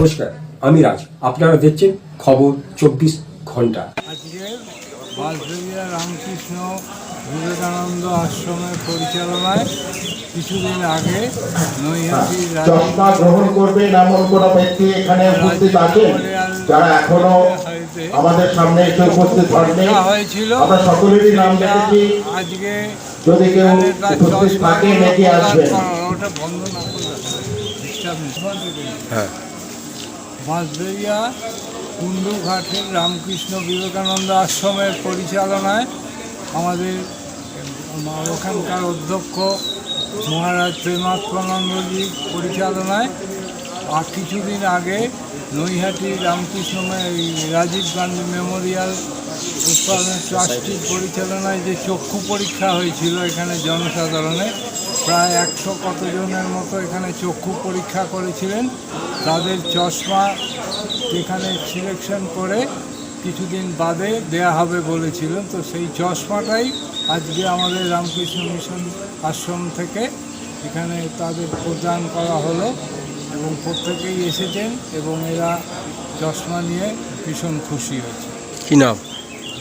নমস্কার আমি রাজ। আপনারা দেখছেন খবর চব্বিশ ঘণ্টা। রামকৃষ্ণ বিবেকানন্দ আশ্রমের পরিচালনায় কিছুদিন আগে নৈহাটি গ্রহণ করবেন এমন কোন ব্যক্তি এখানে উপস্থিত আছেন? যারা এখনও আমাদের সামনে এসে উপস্থিত হননি? হয়েছিল। আমরা সকলেরই নাম দেখেছি। আজকে যদি কেউ উপস্থিত চশমা থাকেন গ্রহণ আসবেন। ওটা বন্ধ না হ্যাঁ। বাঁশবেড়িয়া কুন্ডুঘাটের রামকৃষ্ণ বিবেকানন্দ আশ্রমের পরিচালনায় আমাদের ওখানকার অধ্যক্ষ মহারাজ প্রেমাত্মানন্দজির পরিচালনায় আর কিছুদিন আগে নৈহাটি রামকৃষ্ণ রাজীব গান্ধী মেমোরিয়াল উৎপাদন ট্রাস্টির পরিচালনায় যে চক্ষু পরীক্ষা হয়েছিল এখানে জনসাধারণে, প্রায় একশো কতজনের মতো এখানে চক্ষু পরীক্ষা করেছিলেন। তাদের চশমা এখানে সিলেকশন করে কিছুদিন বাদে দেয়া হবে বলেছিলেন তো সেই চশমাটাই আজকে আমাদের রামকৃষ্ণ মিশন আশ্রম থেকে এখানে তাদের প্রদান করা হলো। এবং প্রত্যেকেই এসেছেন এবং এরা চশমা নিয়ে ভীষণ খুশি হয়েছে। কি নাম?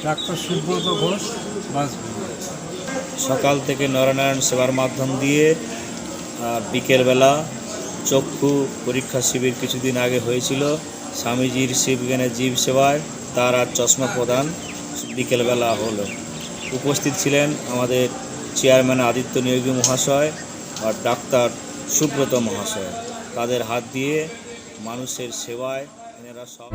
ডাক্তার সুব্রত ঘোষ বাস সকাল থেকে নরনারায়ণ সেবার মাধ্যম দিয়ে আর বিকেলবেলা চক্ষু পরীক্ষা শিবির কিছুদিন আগে হয়েছিল। স্বামীজির শিবজ্ঞানের জীব সেবায় তার আর চশমা প্রদান বিকেলবেলা হলো। উপস্থিত ছিলেন আমাদের চেয়ারম্যান আদিত্য নিয়োগী মহাশয় আর ডাক্তার সুব্রত মহাশয়। তাদের হাত দিয়ে মানুষের সেবায় এনারা সব